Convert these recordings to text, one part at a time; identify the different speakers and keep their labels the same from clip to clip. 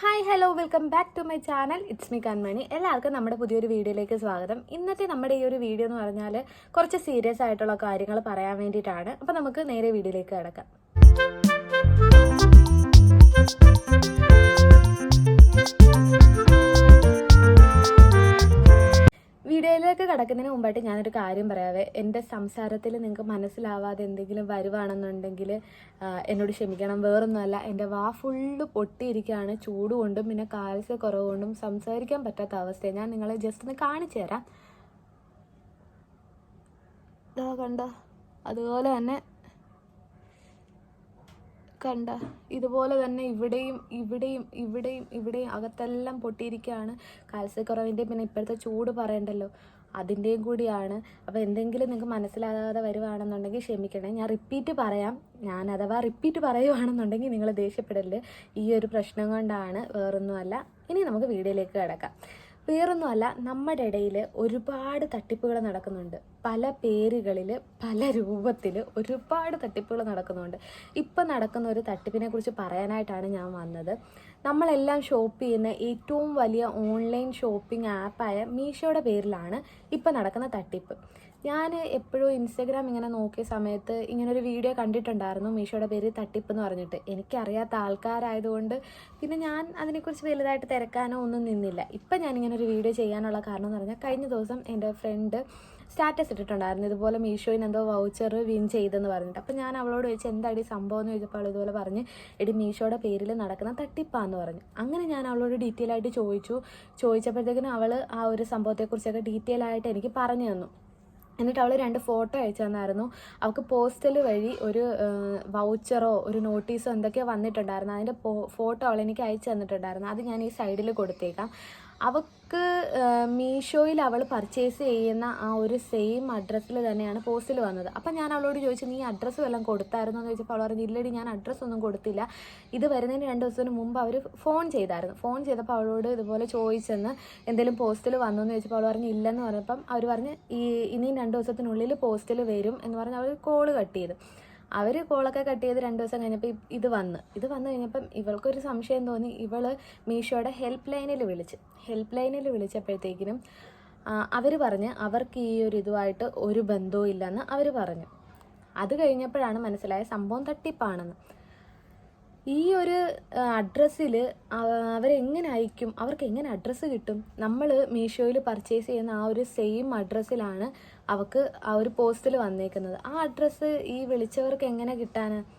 Speaker 1: Hi hello welcome back to my channel it's me Kanmani എല്ലാവർക്കും നമ്മുടെ പുതിയൊരു വീഡിയോയിലേക്ക് സ്വാഗതം. ഇന്നത്തെ നമ്മുടെ ഈ ഒരു വീഡിയോ എന്ന് പറഞ്ഞാൽ കുറച്ച് സീരിയസ് ആയിട്ടുള്ള കാര്യങ്ങൾ പറയാൻ വേണ്ടിയിട്ടാണ്. അപ്പോൾ നമുക്ക് നേരെ വീഡിയോയിലേക്ക് കിടക്കാം. വീഡിയോയിലേക്ക് കിടക്കുന്നതിന് മുമ്പായിട്ട് ഞാനൊരു കാര്യം പറയാവേ. എന്റെ സംസാരത്തിൽ നിങ്ങൾക്ക് മനസ്സിലാവാതെ എന്തെങ്കിലും വരുവാണെന്നുണ്ടെങ്കിൽ എന്നോട് ക്ഷമിക്കണം. വേറൊന്നുമല്ല എന്റെ വാ ഫുള്ള് പൊട്ടിയിരിക്കുകയാണ്. ചൂട് കൊണ്ടും പിന്നെ കാൽസ്യ കുറവ് കൊണ്ടും സംസാരിക്കാൻ പറ്റാത്ത അവസ്ഥയാണ്. ഞാൻ നിങ്ങളെ ജസ്റ്റ് ഒന്ന് കാണിച്ചു തരാം. കണ്ടോ? അതുപോലെ തന്നെ കണ്ട. ഇതുപോലെ തന്നെ ഇവിടെയും ഇവിടെയും ഇവിടെയും ഇവിടെയും അകത്തെല്ലാം പൊട്ടിയിരിക്കുകയാണ് കാൽസ്യക്കുറവിന്റെ പിന്നെ ഇപ്പോഴത്തെ ചൂട് പറയണ്ടല്ലോ. അതിന്റെയും കൂടിയാണ്. അപ്പോൾ എന്തെങ്കിലും നിങ്ങൾക്ക് മനസ്സിലാകാതെ വരുവാണെന്നുണ്ടെങ്കിൽ ക്ഷമിക്കണേ. ഞാൻ റിപ്പീറ്റ് പറയാം. ഞാൻ അഥവാ റിപ്പീറ്റ് പറയുവാണെന്നുണ്ടെങ്കിൽ നിങ്ങൾ ദേഷ്യപ്പെടല്ലേ ഈ ഒരു പ്രശ്നം കൊണ്ടാണ് വേറൊന്നുമല്ല. ഇനി നമുക്ക് വീഡിയോയിലേക്ക് കിടക്കാം. വേറൊന്നുമല്ല നമ്മുടെ ഇടയിൽ ഒരുപാട് തട്ടിപ്പുകൾ നടക്കുന്നുണ്ട്. പല പേരുകളിൽ പല രൂപത്തിൽ ഒരുപാട് തട്ടിപ്പുകൾ നടക്കുന്നുണ്ട്. ഇപ്പം നടക്കുന്ന ഒരു തട്ടിപ്പിനെ കുറിച്ച് പറയാനായിട്ടാണ് ഞാൻ വന്നത്. നമ്മളെല്ലാം ഷോപ്പ് ചെയ്യുന്ന ഏറ്റവും വലിയ ഓൺലൈൻ ഷോപ്പിംഗ് ആപ്പായ മീഷോയുടെ പേരിലാണ് ഇപ്പം നടക്കുന്ന തട്ടിപ്പ്. ഞാൻ എപ്പോഴും ഇൻസ്റ്റഗ്രാം ഇങ്ങനെ നോക്കിയ സമയത്ത് ഇങ്ങനൊരു വീഡിയോ കണ്ടിട്ടുണ്ടായിരുന്നു. മീഷോയുടെ പേര് തട്ടിപ്പ് എന്ന് പറഞ്ഞിട്ട്. എനിക്കറിയാത്ത ആൾക്കാരായതുകൊണ്ട് പിന്നെ ഞാൻ അതിനെക്കുറിച്ച് വലുതായിട്ട് തിരക്കാനോ ഒന്നും നിന്നില്ല. ഇപ്പം ഞാനിങ്ങനൊരു വീഡിയോ ചെയ്യാനുള്ള കാരണം എന്ന് പറഞ്ഞാൽ കഴിഞ്ഞ ദിവസം എന്റെ ഫ്രണ്ട് സ്റ്റാറ്റസ് ഇട്ടിട്ടുണ്ടായിരുന്നു. ഇതുപോലെ മീഷോയിൽ എന്തോ വൗച്ചർ വിൻ ചെയ്തെന്ന് പറഞ്ഞിട്ട്. അപ്പം ഞാൻ അവളോട് ചോദിച്ചു എന്താടി സംഭവം? എന്ന് ചോദിച്ചപ്പോൾ അവൾ ഇതുപോലെ പറഞ്ഞ് എടി മീഷോയുടെ പേരിൽ നടക്കുന്ന തട്ടിപ്പാന്ന് പറഞ്ഞു. അങ്ങനെ ഞാൻ അവളോട് ഡീറ്റെയിൽ ആയിട്ട് ചോദിച്ചു. ചോദിച്ചപ്പോഴത്തേക്കിനും അവൾ ആ ഒരു സംഭവത്തെക്കുറിച്ചൊക്കെ ഡീറ്റെയിൽ ആയിട്ട് എനിക്ക് പറഞ്ഞു തന്നു. എന്നിട്ട് അവൾ രണ്ട് ഫോട്ടോ അയച്ചു തന്നായിരുന്നു. അവൾക്ക് പോസ്റ്റൽ വഴി ഒരു വൗച്ചറോ ഒരു നോട്ടീസോ എന്തൊക്കെയോ വന്നിട്ടുണ്ടായിരുന്നു. അതിന്റെ ഫോട്ടോ അവൾ എനിക്ക് അയച്ചു തന്നിട്ടുണ്ടായിരുന്നു. അത് ഞാൻ ഈ സൈഡിൽ കൊടുത്തേക്കാം. അവൾക്ക് മീഷോയിൽ അവൾ പർച്ചേസ് ചെയ്യുന്ന ആ ഒരു സെയിം അഡ്രസ്സിൽ തന്നെയാണ് പോസ്റ്റിൽ വന്നത്. അപ്പം ഞാൻ അവളോട് ചോദിച്ചു നീ അഡ്രസ്സ് വല്ലതും കൊടുത്തായിരുന്നു? എന്ന് ചോദിച്ചപ്പോൾ അവൾ പറഞ്ഞു ഇല്ലടി ഞാൻ അഡ്രസ്സ് ഒന്നും കൊടുത്തില്ല. ഇത് വരുന്നതിന് രണ്ട് ദിവസത്തിന് മുമ്പ് അവർ ഫോൺ ചെയ്തായിരുന്നു. ഫോൺ ചെയ്തപ്പോൾ അവളോട് ഇതുപോലെ ചോദിച്ചെന്ന് എന്തെങ്കിലും പോസ്റ്റിൽ വന്നു എന്ന് ചോദിച്ചപ്പോൾ അവൾ പറഞ്ഞു ഇല്ലെന്ന് പറഞ്ഞപ്പം അവർ പറഞ്ഞ് ഈ ഇനിയും രണ്ട് ദിവസത്തിനുള്ളിൽ പോസ്റ്റിൽ വരും എന്ന് പറഞ്ഞ് അവർ കോൾ കട്ട് ചെയ്ത്. അവർ കോളൊക്കെ കട്ട് ചെയ്ത് രണ്ട് ദിവസം കഴിഞ്ഞപ്പോൾ ഇത് വന്ന്. ഇത് വന്നു കഴിഞ്ഞപ്പം ഇവൾക്കൊരു സംശയം തോന്നി. ഇവൾ മീഷോയുടെ ഹെൽപ്പ് ലൈനിൽ വിളിച്ച്. ഹെൽപ്പ് ലൈനിൽ വിളിച്ചപ്പോഴത്തേക്കിനും അവർ പറഞ്ഞ് അവർക്ക് ഈ ഒരു ഇതുമായിട്ട് ഒരു ബന്ധവും ഇല്ലെന്ന് അവർ പറഞ്ഞു. അത് കഴിഞ്ഞപ്പോഴാണ് മനസ്സിലായ സംഭവം തട്ടിപ്പാണെന്ന്. ഈ ഒരു അഡ്രസ്സിൽ അവരെങ്ങനെ അയക്കും? അവർക്ക് എങ്ങനെ അഡ്രസ്സ് കിട്ടും? നമ്മൾ മീഷോയിൽ പർച്ചേസ് ചെയ്യുന്ന ആ ഒരു സെയിം അഡ്രസ്സിലാണ് അവർക്ക് ആ ഒരു പോസ്റ്റിൽ വന്നേക്കുന്നത്. ആ അഡ്രസ്സ് ഈ വിളിച്ചവർക്ക് എങ്ങനെ കിട്ടാന്?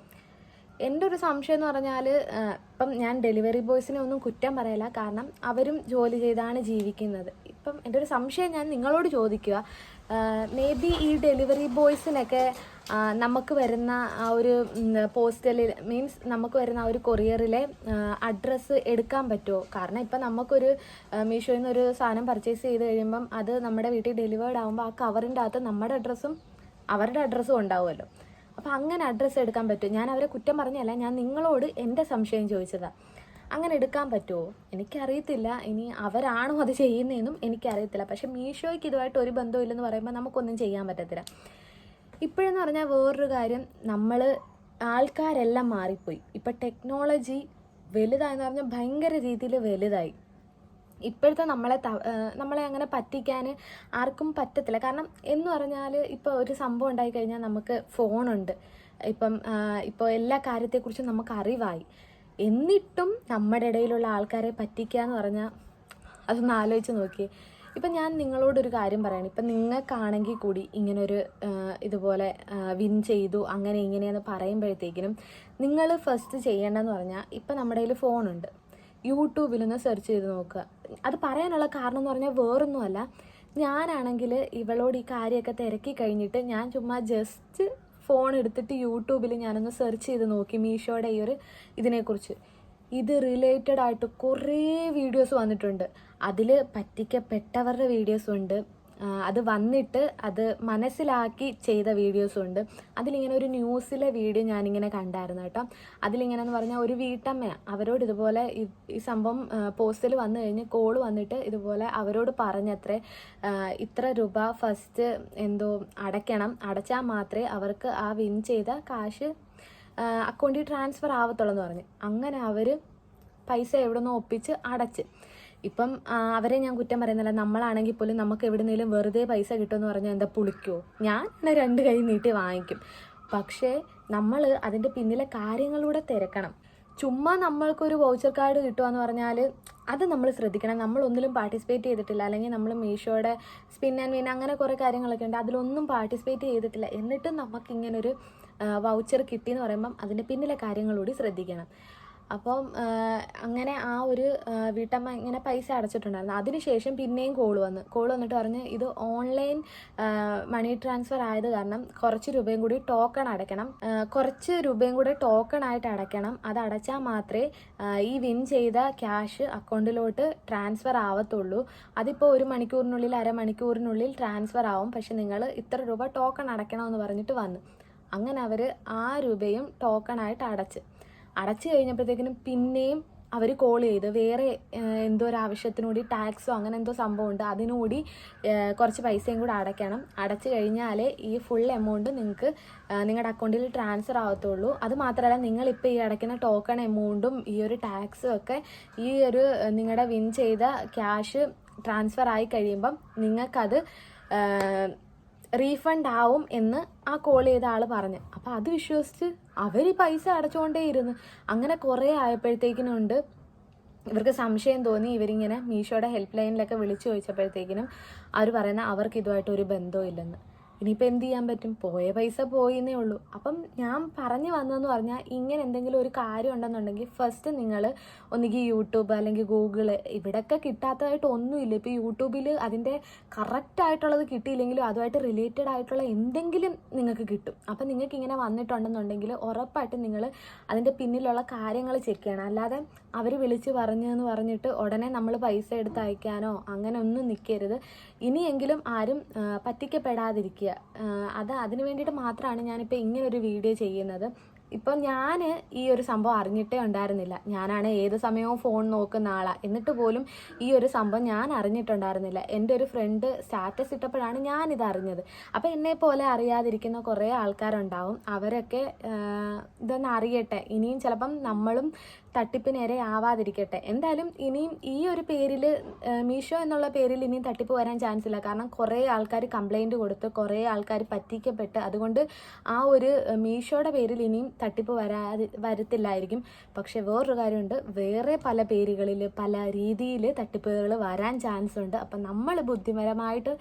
Speaker 1: എന്റെ ഒരു സംശയം എന്ന് പറഞ്ഞാൽ ഇപ്പം ഞാൻ ഡെലിവറി ബോയ്സിനെ ഒന്നും കുറ്റം പറയില്ല. കാരണം അവരും ജോലി ചെയ്താണ് ജീവിക്കുന്നത്. ഇപ്പം എന്റെ ഒരു സംശയം ഞാൻ നിങ്ങളോട് ചോദിക്കുക. മേ ബി ഈ ഡെലിവറി ബോയ്സിനൊക്കെ നമുക്ക് വരുന്ന ആ ഒരു പോസ്റ്റലിൽ മീൻസ് നമുക്ക് വരുന്ന ആ ഒരു കൊറിയറിലെ അഡ്രസ്സ് എടുക്കാൻ പറ്റുമോ? കാരണം ഇപ്പം നമുക്കൊരു മീഷോയിൽ നിന്ന് ഒരു സാധനം പർച്ചേസ് ചെയ്ത് കഴിയുമ്പം അത് നമ്മുടെ വീട്ടിൽ ഡെലിവേർഡ് ആകുമ്പോൾ ആ കവറിന്റെ അകത്ത് നമ്മുടെ അഡ്രസ്സും അവരുടെ അഡ്രസ്സും ഉണ്ടാവുമല്ലോ. അപ്പോൾ അങ്ങനെ അഡ്രസ്സ് എടുക്കാൻ പറ്റുമോ? ഞാൻ അവരെ കുറ്റം പറഞ്ഞല്ല ഞാൻ നിങ്ങളോട് എന്റെ സംശയം ചോദിച്ചതാണ് അങ്ങനെ എടുക്കാൻ പറ്റുമോ എനിക്കറിയത്തില്ല. ഇനി അവരാണോ അത് ചെയ്യുന്നതെന്നും എനിക്കറിയത്തില്ല. പക്ഷെ മീഷോയ്ക്ക് ഇതുമായിട്ട് ഒരു ബന്ധമില്ലെന്ന് പറയുമ്പോൾ നമുക്കൊന്നും ചെയ്യാൻ പറ്റത്തില്ല. ഇപ്പോഴെന്ന് പറഞ്ഞാൽ വേറൊരു കാര്യം. നമ്മൾ ആൾക്കാരെല്ലാം മാറിപ്പോയി. ഇപ്പം ടെക്നോളജി വലുതായെന്ന് പറഞ്ഞാൽ ഭയങ്കര രീതിയിൽ വലുതായി. ഇപ്പോഴത്തെ നമ്മളെ ത- നമ്മളെ അങ്ങനെ പറ്റിക്കാൻ ആർക്കും പറ്റത്തില്ല. കാരണം എന്ന് പറഞ്ഞാൽ ഇപ്പോൾ ഒരു സംഭവം ഉണ്ടായി കഴിഞ്ഞാൽ നമുക്ക് ഫോണുണ്ട്. ഇപ്പം ഇപ്പോൾ എല്ലാ കാര്യത്തെക്കുറിച്ചും നമുക്ക് അറിവായി. എന്നിട്ടും നമ്മുടെ ഇടയിലുള്ള ആൾക്കാരെ പറ്റിക്കുക എന്ന് പറഞ്ഞാൽ അതൊന്ന് ആലോചിച്ച് നോക്കിയേ. ഇപ്പം ഞാൻ നിങ്ങളോടൊരു കാര്യം പറയണം. ഇപ്പം നിങ്ങൾക്കാണെങ്കിൽ കൂടി ഇങ്ങനൊരു ഇതുപോലെ വിൻ ചെയ്തു അങ്ങനെ ഇങ്ങനെയെന്ന് പറയുമ്പോഴത്തേക്കിനും നിങ്ങൾ ഫസ്റ്റ് ചെയ്യേണ്ടതെന്ന് പറഞ്ഞാൽ ഇപ്പം നമ്മുടെ കയ്യിൽ ഫോണുണ്ട്. യൂട്യൂബിലൊന്ന് സെർച്ച് ചെയ്ത് നോക്കുക. അത് പറയാനുള്ള കാരണം എന്ന് പറഞ്ഞാൽ വേറൊന്നുമല്ല. ഞാനാണെങ്കിൽ ഇവളോട് ഈ കാര്യമൊക്കെ തിരക്കി കഴിഞ്ഞിട്ട് ഞാൻ ചുമ്മാ ജസ്റ്റ് ഫോൺ എടുത്തിട്ട് യൂട്യൂബിൽ ഞാനൊന്ന് സെർച്ച് ചെയ്ത് നോക്കി മീഷോയുടെ ഈ ഒരു ഇതിനെക്കുറിച്ച്. ഇത് റിലേറ്റഡ് ആയിട്ട് കുറേ വീഡിയോസ് വന്നിട്ടുണ്ട്. അതിൽ പറ്റിക്കപ്പെട്ടവരുടെ വീഡിയോസും ഉണ്ട്. അത് വന്നിട്ട് അത് മനസ്സിലാക്കി ചെയ്ത വീഡിയോസും ഉണ്ട്. അതിലിങ്ങനെ ഒരു ന്യൂസിലെ വീഡിയോ ഞാനിങ്ങനെ കണ്ടായിരുന്നു കേട്ടോ. അതിലിങ്ങനെ എന്ന് പറഞ്ഞാൽ ഒരു വീട്ടമ്മ അവരോട് ഇതുപോലെ ഈ- സംഭവം പോസ്റ്റിൽ വന്നു കഴിഞ്ഞ് കോൾ വന്നിട്ട് ഇതുപോലെ അവരോട് പറഞ്ഞത്രേ ഇത്ര രൂപ ഫസ്റ്റ് എന്തോ അടയ്ക്കണം. അടച്ചാൽ മാത്രമേ അവർക്ക് ആ വിൻ ചെയ്ത കാശ് അക്കൗണ്ടിൽ ട്രാൻസ്ഫർ ആവത്തുള്ളൂ എന്ന് പറഞ്ഞു. അങ്ങനെ അവർ പൈസ എവിടെ നിന്ന് ഒപ്പിച്ച് അടച്ച്. ഇപ്പം അവരെ ഞാൻ കുറ്റം പറയുന്നില്ല. നമ്മളാണെങ്കിൽ പോലും നമുക്ക് എവിടുന്നേലും വെറുതെ പൈസ കിട്ടുമെന്ന് പറഞ്ഞാൽ എന്താ പുളിക്കോ? ഞാൻ എന്നെ രണ്ട് കൈ നീട്ടി വാങ്ങിക്കും. പക്ഷേ നമ്മൾ അതിന്റെ പിന്നിലെ കാര്യങ്ങളിലൂടെ തിരക്കണം. ചുമ്മാ നമ്മൾക്കൊരു വൗച്ചർ കാർഡ് കിട്ടുകയെന്ന് പറഞ്ഞാൽ അത് നമ്മൾ ശ്രദ്ധിക്കണം. നമ്മൾ ഒന്നിലും പാർട്ടിസിപ്പേറ്റ് ചെയ്തിട്ടില്ല. അല്ലെങ്കിൽ നമ്മൾ മീഷോയുടെ സ്പിൻ ആൻഡ് വീൻ അങ്ങനെ കുറേ കാര്യങ്ങളൊക്കെ ഉണ്ട്. അതിലൊന്നും പാർട്ടിസിപ്പേറ്റ് ചെയ്തിട്ടില്ല. എന്നിട്ടും നമുക്കിങ്ങനൊരു വൗച്ചർ കിട്ടിയെന്ന് പറയുമ്പം അതിന്റെ പിന്നിലെ കാര്യങ്ങളൂടി ശ്രദ്ധിക്കണം. അപ്പം അങ്ങനെ ആ ഒരു വീട്ടമ്മ ഇങ്ങനെ പൈസ അടച്ചിട്ടുണ്ടായിരുന്നു. അതിനുശേഷം പിന്നെയും കോൾ വന്നു. കോൾ വന്നിട്ട് പറഞ്ഞ് ഇത് ഓൺലൈൻ മണി ട്രാൻസ്ഫർ ആയത് കാരണം കുറച്ച് രൂപയും കൂടി ടോക്കൺ അടയ്ക്കണം. കുറച്ച് രൂപയും കൂടി ടോക്കൺ ആയിട്ട് അടയ്ക്കണം. അത് അടച്ചാൽ മാത്രമേ ഈ വിൻ ചെയ്ത ക്യാഷ് അക്കൗണ്ടിലോട്ട് ട്രാൻസ്ഫർ ആവത്തുള്ളൂ. അതിപ്പോൾ ഒരു മണിക്കൂറിനുള്ളിൽ അരമണിക്കൂറിനുള്ളിൽ ട്രാൻസ്ഫർ ആവും. പക്ഷെ നിങ്ങൾ ഇത്ര രൂപ ടോക്കൺ അടയ്ക്കണമെന്ന് പറഞ്ഞിട്ട് വന്നു. അങ്ങനെ അവർ ആ രൂപയും ടോക്കൺ ആയിട്ട് അടച്ച്. അടച്ചു കഴിഞ്ഞപ്പോഴത്തേക്കിനും പിന്നെയും അവർ കോൾ ചെയ്ത്. വേറെ എന്തോ ഒരു ആവശ്യത്തിനുകൂടി ടാക്സോ അങ്ങനെ എന്തോ സംഭവമുണ്ട്. അതിനുകൂടി കുറച്ച് പൈസയും കൂടി അടയ്ക്കണം. അടച്ചു കഴിഞ്ഞാലേ ഈ ഫുൾ എമൗണ്ട് നിങ്ങൾക്ക് നിങ്ങളുടെ അക്കൗണ്ടിൽ ട്രാൻസ്ഫർ ആവത്തുള്ളൂ. അത് മാത്രമല്ല നിങ്ങളിപ്പോൾ ഈ അടയ്ക്കുന്ന ടോക്കൺ എമൗണ്ടും ഈ ഒരു ടാക്സും ഒക്കെ ഈ ഒരു നിങ്ങളുടെ വിൻ ചെയ്ത ക്യാഷ് ട്രാൻസ്ഫർ ആയി കഴിയുമ്പം നിങ്ങൾക്കത് റീഫണ്ട് ആവും എന്ന് ആ കോൾ ചെയ്ത ആൾ പറഞ്ഞു. അപ്പോൾ അത് വിശ്വസിച്ച് അവർ പൈസ അടച്ചുകൊണ്ടേ ഇരുന്നു. അങ്ങനെ കുറേ ആയപ്പോഴത്തേക്കിനുണ്ട് ഇവർക്ക് സംശയം തോന്നി. ഇവരിങ്ങനെ മീഷോയുടെ ഹെൽപ്പ് ലൈനിലൊക്കെ വിളിച്ചു ചോദിച്ചപ്പോഴത്തേക്കിനും അവർ പറയുന്ന അവർക്ക് ഇതുമായിട്ട് ഒരു ബന്ധവും ഇല്ലെന്ന്. ഇനിയിപ്പോൾ എന്ത് ചെയ്യാൻ പറ്റും? പോയ പൈസ പോയിന്നേ ഉള്ളൂ. അപ്പം ഞാൻ പറഞ്ഞു വന്നതെന്ന് പറഞ്ഞാൽ ഇങ്ങനെ എന്തെങ്കിലും ഒരു കാര്യം ഉണ്ടെന്നുണ്ടെങ്കിൽ ഫസ്റ്റ് നിങ്ങൾ ഒന്നുകിൽ യൂട്യൂബ് അല്ലെങ്കിൽ ഗൂഗിൾ ഇവിടെയൊക്കെ കിട്ടാത്തതായിട്ട് ഒന്നുമില്ല. ഇപ്പോൾ യൂട്യൂബിൽ അതിന്റെ കറക്റ്റ് ആയിട്ടുള്ളത് കിട്ടിയില്ലെങ്കിലും അതുമായിട്ട് റിലേറ്റഡ് ആയിട്ടുള്ള എന്തെങ്കിലും നിങ്ങൾക്ക് കിട്ടും. അപ്പം നിങ്ങൾക്ക് ഇങ്ങനെ വന്നിട്ടുണ്ടെന്നുണ്ടെങ്കിൽ ഉറപ്പായിട്ടും നിങ്ങൾ അതിന്റെ പിന്നിലുള്ള കാര്യങ്ങൾ ചെക്ക് ചെയ്യണം. അല്ലാതെ അവർ വിളിച്ച് പറഞ്ഞു എന്ന് പറഞ്ഞിട്ട് ഉടനെ നമ്മൾ പൈസ എടുത്ത് അയക്കാനോ അങ്ങനെ ഒന്നും നിൽക്കരുത് ഇനിയെങ്കിലും ആരും പറ്റിക്കപ്പെടാതിരിക്കുക. അത് അതിന് വേണ്ടിയിട്ട് മാത്രമാണ് ഞാനിപ്പോൾ ഇങ്ങനൊരു വീഡിയോ ചെയ്യുന്നത്. ഇപ്പം ഞാൻ ഈ ഒരു സംഭവം അറിഞ്ഞിട്ടേ ഉണ്ടായിരുന്നില്ല. ഞാനാണ് ഏത് സമയവും ഫോൺ നോക്കുന്ന ആളാണ് എന്നിട്ട് പോലും ഈ ഒരു സംഭവം ഞാൻ അറിഞ്ഞിട്ടുണ്ടായിരുന്നില്ല. എന്റെ ഒരു ഫ്രണ്ട് സ്റ്റാറ്റസ് ഇട്ടപ്പോഴാണ് ഞാനിത് അറിഞ്ഞത്. അപ്പോൾ എന്നെ പോലെ അറിയാതിരിക്കുന്ന കുറേ ആൾക്കാരുണ്ടാവും. അവരൊക്കെ ഇതൊന്ന് അറിയട്ടെ. ഇനിയും ചിലപ്പം നമ്മളും തട്ടിപ്പിനേരെ ആവാതിരിക്കട്ടെ. എന്തായാലും ഇനിയും ഈ ഒരു പേരിൽ മീഷോ എന്നുള്ള പേരിൽ ഇനിയും തട്ടിപ്പ് വരാൻ ചാൻസ് ഇല്ല. കാരണം കുറേ ആൾക്കാർ കംപ്ലൈന്റ് കൊടുത്ത് കുറേ ആൾക്കാർ പറ്റിക്കപ്പെട്ട് അതുകൊണ്ട് ആ ഒരു മീഷോയുടെ പേരിൽ ഇനിയും തട്ടിപ്പ് വരാതി വരത്തില്ലായിരിക്കും. പക്ഷെ വേറൊരു കാര്യമുണ്ട്. വേറെ പല പേരുകളിൽ പല രീതിയിൽ തട്ടിപ്പുകൾ വരാൻ ചാൻസ് ഉണ്ട് അപ്പം നമ്മൾ ബുദ്ധിപരമായിട്ട്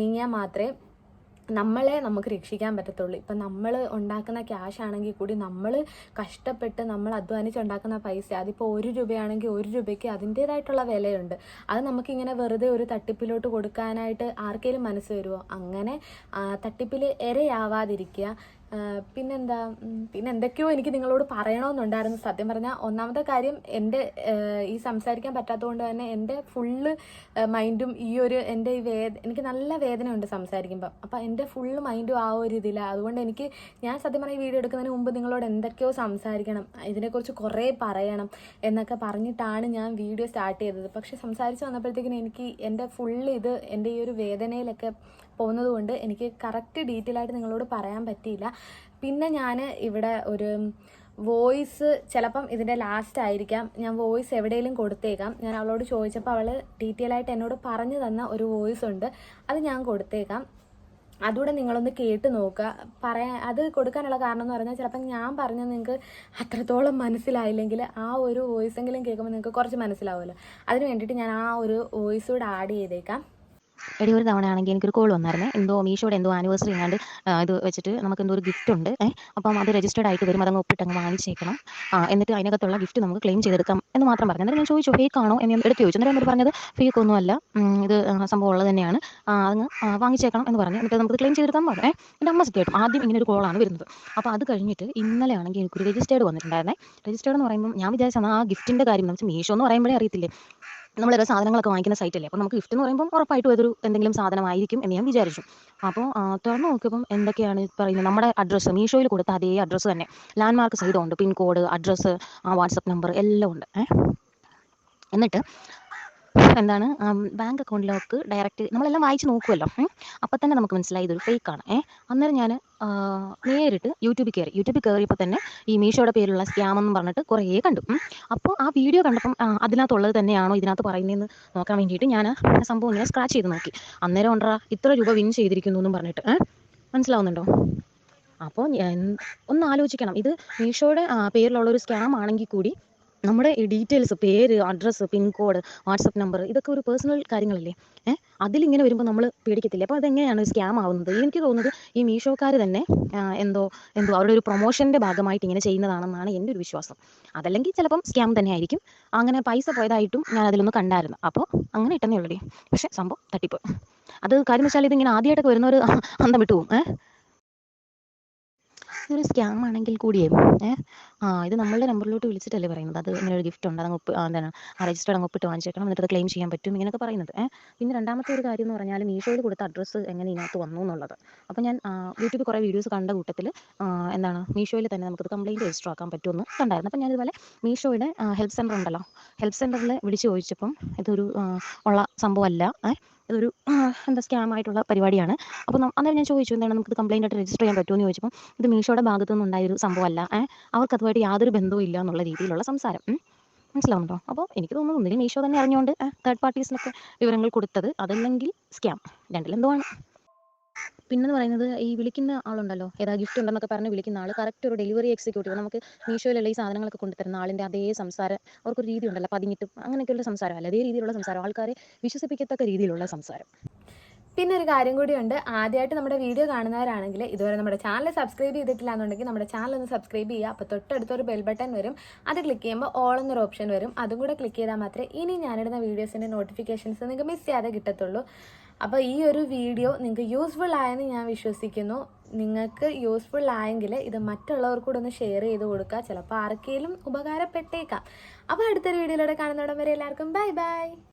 Speaker 1: നീങ്ങിയാൽ മാത്രമേ നമ്മളെ നമുക്ക് രക്ഷിക്കാൻ പറ്റത്തുള്ളൂ. ഇപ്പം നമ്മൾ ഉണ്ടാക്കുന്ന ക്യാഷ് ആണെങ്കിൽ കൂടി നമ്മൾ കഷ്ടപ്പെട്ട് നമ്മൾ അധ്വാനിച്ച് ഉണ്ടാക്കുന്ന പൈസ അതിപ്പോൾ ഒരു രൂപയാണെങ്കിൽ ഒരു രൂപയ്ക്ക് അതിന്റേതായിട്ടുള്ള വിലയുണ്ട്. അത് നമുക്കിങ്ങനെ വെറുതെ ഒരു തട്ടിപ്പിലോട്ട് കൊടുക്കാനായിട്ട് ആർക്കെങ്കിലും മനസ്സ് വരുമോ അങ്ങനെ തട്ടിപ്പിൽ ഇരയാവാതിരിക്കുക. പിന്നെന്താ പിന്നെ എന്തൊക്കെയോ എനിക്ക് നിങ്ങളോട് പറയണമെന്നുണ്ടായിരുന്നു. സത്യം പറഞ്ഞാൽ ഒന്നാമത്തെ കാര്യം എന്റെ ഈ സംസാരിക്കാൻ പറ്റാത്തതുകൊണ്ട് തന്നെ എന്റെ ഫുള്ള് മൈൻഡും ഈ ഒരു എന്റെ ഈ വേദ എനിക്ക് നല്ല വേദനയുണ്ട് സംസാരിക്കുമ്പം. അപ്പം എന്റെ ഫുള്ള് മൈൻഡും ആ ഒരു ഇതിലാണ് അതുകൊണ്ട് എനിക്ക് ഞാൻ സത്യം പറഞ്ഞാൽ വീഡിയോ എടുക്കുന്നതിന് മുമ്പ് നിങ്ങളോട് എന്തൊക്കെയോ സംസാരിക്കണം ഇതിനെക്കുറിച്ച് കുറേ പറയണം എന്നൊക്കെ പറഞ്ഞിട്ടാണ് ഞാൻ വീഡിയോ സ്റ്റാർട്ട് ചെയ്തത്. പക്ഷെ സംസാരിച്ച് വന്നപ്പോഴത്തേക്കിനും എനിക്ക് എന്റെ ഫുള്ള് ഇത് എന്റെ ഈ ഒരു വേദനയിലൊക്കെ പോകുന്നത് കൊണ്ട് എനിക്ക് കറക്റ്റ് ഡീറ്റെയിൽ ആയിട്ട് നിങ്ങളോട് പറയാൻ പറ്റിയില്ല. പിന്നെ ഞാൻ ഇവിടെ ഒരു വോയിസ് ചിലപ്പം ഇതിന്റെ ലാസ്റ്റ് ആയിരിക്കാം. ഞാൻ വോയിസ് എവിടെയെങ്കിലും കൊടുത്തേക്കാം. ഞാൻ അവളോട് ചോദിച്ചപ്പോൾ അവൾ ഡീറ്റെയിൽ ആയിട്ട് എന്നോട് പറഞ്ഞു തന്ന ഒരു വോയിസ് ഉണ്ട്. അത് ഞാൻ കൊടുത്തേക്കാം. അതുകൂടെ നിങ്ങളൊന്ന് കേട്ട് നോക്കുക. പറയാൻ അത് കൊടുക്കാനുള്ള കാരണം എന്ന് പറഞ്ഞാൽ ചിലപ്പം ഞാൻ പറഞ്ഞത് നിങ്ങൾക്ക് അത്രത്തോളം മനസ്സിലായില്ലെങ്കിൽ ആ ഒരു വോയിസ് എങ്കിലും കേൾക്കുമ്പോൾ നിങ്ങൾക്ക് കുറച്ച് മനസ്സിലാവുമല്ലോ. അതിന് വേണ്ടിയിട്ട് ഞാൻ ആ ഒരു വോയിസ് കൂടെ ആഡ് ചെയ്തേക്കാം.
Speaker 2: എടി ഒരു തവണ ആണെങ്കിൽ എനിക്കൊരു കോൾ വന്നായിരുന്നേ. എന്തോ മീഷോയുടെ എന്തോ ആനിവേഴ്സറി എങ്ങാണ്ട് ഇത് വെച്ചിട്ട് നമുക്ക് എന്തോ ഒരു ഗിഫ്റ്റ് ഉണ്ട്. ഏഹ് അപ്പം അത് രജിസ്റ്റേർഡ് ആയിട്ട് വരും. അതങ്ങ് ഒപ്പിട്ട് അങ്ങ് വാങ്ങിച്ചേക്കണം. എന്നിട്ട് അതിനകത്തുള്ള ഗിഫ്റ്റ് നമുക്ക് ക്ലെയിം ചെയ്തെടുക്കാം എന്ന് മാത്രം പറഞ്ഞു. എന്നിട്ട് ഞാൻ ചോദിച്ചു ഫേക്ക് ആണോ? എന്ന് എടുത്ത് ചോദിച്ചു. എന്നിട്ട് എന്നോട് പറഞ്ഞത് ഫേക്ക് ഒന്നുമല്ല അല്ല. ഇത് സംഭവം ഉള്ളത് തന്നെയാണ്. അങ്ങ് വാങ്ങിച്ചേക്കണം എന്ന് പറഞ്ഞു. എന്നിട്ട് നമുക്ക് ക്ലെയിം ചെയ്തെടുക്കാൻ പറഞ്ഞു ഏഹ് എന്റെ അമ്മ സത്യമായിട്ടും ആദ്യം ഇങ്ങനെ ഒരു കോളാണ് വരുന്നത്. അപ്പോൾ അത് കഴിഞ്ഞിട്ട് ഇന്നലെ ആണെങ്കിൽ എനിക്കൊരു രജിസ്റ്റേർഡ് വന്നിട്ടുണ്ടായിരുന്നേ. രജിസ്റ്റേർഡ് എന്ന് പറയുമ്പോൾ ഞാൻ വിചാരിച്ചാൽ ആ ഗിഫ്റ്റിന്റെ കാര്യം എന്ന് വെച്ചാൽ മീഷോ എന്ന് പറയുമ്പോഴേ അറിയത്തില്ലേ? നമ്മളേറെ സാധനങ്ങളൊക്കെ വാങ്ങിക്കുന്ന സൈറ്റ് അല്ലേ? അപ്പോൾ നമുക്ക് ഗിഫ്റ്റ് എന്ന് പറയുമ്പോൾ ഉറപ്പായിട്ടും അതൊരു എന്തെങ്കിലും സാധനമായിരിക്കും എന്ന് ഞാൻ വിചാരിച്ചു. അപ്പോൾ തുറന്നു നോക്കിയപ്പം എന്തൊക്കെയാണ് പറയുന്നത്? നമ്മുടെ അഡ്രസ്സ് മീഷോയിൽ കൊടുത്ത അതേ അഡ്രസ്സ് തന്നെ. ലാൻഡ് മാർക്ക് സഹിതമുണ്ട് പിൻകോഡ് അഡ്രസ്സ് വാട്സപ്പ് നമ്പർ എല്ലാം ഉണ്ട്. എന്നിട്ട് എന്താണ്? ബാങ്ക് അക്കൗണ്ടിലേക്ക് ഡയറക്റ്റ് നമ്മളെല്ലാം വായിച്ച് നോക്കുമല്ലോ അപ്പം തന്നെ നമുക്ക് മനസ്സിലായി ഇതൊരു ഫേക്കാണ് ഏ അന്നേരം ഞാൻ നേരിട്ട് യൂട്യൂബിൽ കയറി യൂട്യൂബിൽ കയറിയപ്പോൾ തന്നെ ഈ മീഷോയുടെ പേരിലുള്ള സ്കാം എന്ന് പറഞ്ഞിട്ട് കുറേ കണ്ടു. അപ്പോൾ ആ വീഡിയോ കണ്ടപ്പം അതിനകത്തുള്ളത് തന്നെയാണോ ഇതിനകത്ത് പറയുന്നതെന്ന് നോക്കാൻ വേണ്ടിയിട്ട് ഞാൻ സംഭവം ഇങ്ങനെ സ്ക്രാച്ച് ചെയ്ത് നോക്കി. അന്നേരം ഉണ്ടറ ഇത്ര രൂപ വിൻ ചെയ്തിരിക്കുന്നു എന്നും പറഞ്ഞിട്ട് മനസ്സിലാവുന്നുണ്ടോ? അപ്പോൾ ഒന്ന് ആലോചിക്കണം. ഇത് മീഷോയുടെ പേരിലുള്ള ഒരു സ്കാം ആണെങ്കിൽ കൂടി നമ്മുടെ ഈ ഡീറ്റെയിൽസ് പേര് അഡ്രസ്സ് പിൻകോഡ് വാട്സപ്പ് നമ്പർ ഇതൊക്കെ ഒരു പേഴ്സണൽ കാര്യങ്ങളല്ലേ? ഏഹ് അതിലിങ്ങനെ വരുമ്പോൾ നമ്മൾ പേടിക്കത്തില്ലേ? അപ്പോൾ അതെങ്ങനെയാണ് സ്കാം ആവുന്നത്? എനിക്ക് തോന്നുന്നത് ഈ മീഷോക്കാർ തന്നെ എന്തോ എന്തോ അവരുടെ ഒരു പ്രൊമോഷന്റെ ഭാഗമായിട്ട് ഇങ്ങനെ ചെയ്യുന്നതാണെന്നാണ് എന്റെ ഒരു വിശ്വാസം. അതല്ലെങ്കിൽ ചിലപ്പം സ്കാം തന്നെ ആയിരിക്കും അങ്ങനെ പൈസ പോയതായിട്ടും ഞാൻ അതിലൊന്ന് കണ്ടായിരുന്നു. അപ്പോൾ അങ്ങനെ ഇട്ടെന്നേ ഉള്ളൂ പക്ഷേ സംഭവം തട്ടിപ്പ് അത് കാര്യം വെച്ചാൽ ഇതിങ്ങനെ ആദ്യമായിട്ടൊക്കെ വരുന്നവർ അന്തം വിട്ടു പോകും ഏഹ് ഇതൊരു സ്കാം ആണെങ്കിൽ കൂടിയേ ആ ഇത് നമ്മളുടെ നമ്പറിലോട്ട് വിളിച്ചിട്ടല്ലേ പറയുന്നത്. അത് ഇങ്ങനെ ഒരു ഗിഫ്റ്റ് ഉണ്ട്. അങ്ങ് ഒപ്പ് എന്താണ് ആ രജിസ്റ്റർ അങ്ങ് ഒപ്പിട്ട് വാങ്ങിച്ചേക്കണം. എന്നിട്ട് അത് ക്ലെയിം ചെയ്യാൻ പറ്റും. ഇങ്ങനെയൊക്കെ പറയുന്നത് പിന്നെ രണ്ടാമത്തെ ഒരു കാര്യം എന്ന് പറഞ്ഞാൽ മീഷോയിൽ കൊടുത്ത അഡ്രസ്സ് എങ്ങനെ ഇതിനകത്ത് വന്നു എന്നുള്ളത്. അപ്പോൾ ഞാൻ യൂട്യൂബിൽ കുറേ വീഡിയോസ് കണ്ട കൂട്ടത്തിൽ എന്താണ് മീഷോയിൽ തന്നെ നമുക്കത് കംപ്ലയിന്റ് രജിസ്റ്റർ ആക്കാൻ പറ്റുമെന്ന് കണ്ടായിരുന്നു. അപ്പോൾ ഞാനിതുപോലെ മീഷോയുടെ ഹെൽപ്പ് സെന്റർ ഉണ്ടല്ലോ. ഹെൽപ്പ് സെന്ററിൽ വിളിച്ച് ചോദിച്ചപ്പം ഇതൊരു ഉള്ള സംഭവമല്ല ഇതൊരു എന്താ സ്കാം ആയിട്ടുള്ള പരിപാടിയാണ്. അപ്പോൾ അന്നേരം ഞാൻ ചോദിച്ചു എന്താണ് നമുക്ക് കംപ്ലയിന്റ് ആയിട്ട് രജിസ്റ്റർ ചെയ്യാൻ പറ്റുമോ എന്ന് ചോദിച്ചപ്പോൾ ഇത് മീഷോയുടെ ഭാഗത്തു നിന്നുണ്ടായൊരു സംഭവമല്ല. അവർക്ക് അതുമായിട്ട് യാതൊരു ബന്ധവും ഇല്ല എന്നുള്ള രീതിയിലുള്ള സംസാരം. മനസ്സിലാവുന്നുണ്ടോ? അപ്പോൾ എനിക്ക് തോന്നുന്നു ഒന്നുകിൽ മീഷോ തന്നെ അറിഞ്ഞുകൊണ്ട് തേർഡ് പാർട്ടീസിനൊക്കെ വിവരങ്ങൾ കൊടുത്തത് അതല്ലെങ്കിൽ സ്കാം രണ്ടിലെന്തോ ആണ്. പിന്നെന്ന് പറയുന്നത് ഈ വിളിക്കുന്ന ആളുണ്ടല്ലോ ഏതാ ഗിഫ്റ്റ് ഉണ്ടെന്നൊക്കെ പറഞ്ഞ് വിളിക്കുന്ന ആൾ കറക്റ്റ് ഒരു ഡെലിവറി എക്സിക്യൂട്ടീവ് നമുക്ക് മീഷോയിലുള്ള ഈ സാധനങ്ങളൊക്കെ കൊണ്ടുതരുന്ന ആളിന്റെ അതേ സംസാരം അവർക്കൊരു രീതി ഉണ്ടല്ലോ പതിഞ്ഞിട്ടും അങ്ങനെയൊക്കെയുള്ള സംസാരം അല്ല അതേ രീതിയിലുള്ള സംസാരം ആൾക്കാരെ വിശ്വസിപ്പിക്കത്തക്ക രീതിയിലുള്ള സംസാരം.
Speaker 1: പിന്നെ ഒരു കാര്യം കൂടിയുണ്ട് ആദ്യമായിട്ട് നമ്മുടെ വീഡിയോ കാണുന്നവരാണെങ്കിൽ ഇതുവരെ നമ്മുടെ ചാനൽ സബ്സ്ക്രൈബ് ചെയ്തിട്ടില്ല എന്നുണ്ടെങ്കിൽ നമ്മുടെ ചാനൽ ഒന്ന് സബ്സ്ക്രൈബ് ചെയ്യുക അപ്പോൾ തൊട്ടടുത്തൊരു ബെൽ ബട്ടൺ വരും അത് ക്ലിക്ക് ചെയ്യുമ്പോൾ ഓൾ എന്നൊരു ഓപ്ഷൻ വരും അതും കൂടെ ക്ലിക്ക് ചെയ്താൽ മാത്രമേ ഇനി ഞാനിടുന്ന വീഡിയോസിന്റെ നോട്ടിഫിക്കേഷൻസ് നിങ്ങൾക്ക് മിസ് ചെയ്യാതെ കിട്ടത്തുള്ളൂ. അപ്പോൾ ഈ ഒരു വീഡിയോ നിങ്ങൾക്ക് യൂസ്ഫുൾ ആയെന്ന് ഞാൻ വിശ്വസിക്കുന്നു. നിങ്ങൾക്ക് യൂസ്ഫുൾ ആയെങ്കിൽ ഇത് മറ്റുള്ളവർക്കൂടെ ഒന്ന് ഷെയർ ചെയ്ത് കൊടുക്കുക. ചിലപ്പോൾ ആർക്കെങ്കിലും ഉപകാരപ്പെട്ടേക്കാം. അപ്പോൾ അടുത്തൊരു വീഡിയോയിലൂടെ കാണുന്നവിടം വരെ എല്ലാവർക്കും ബൈ ബൈ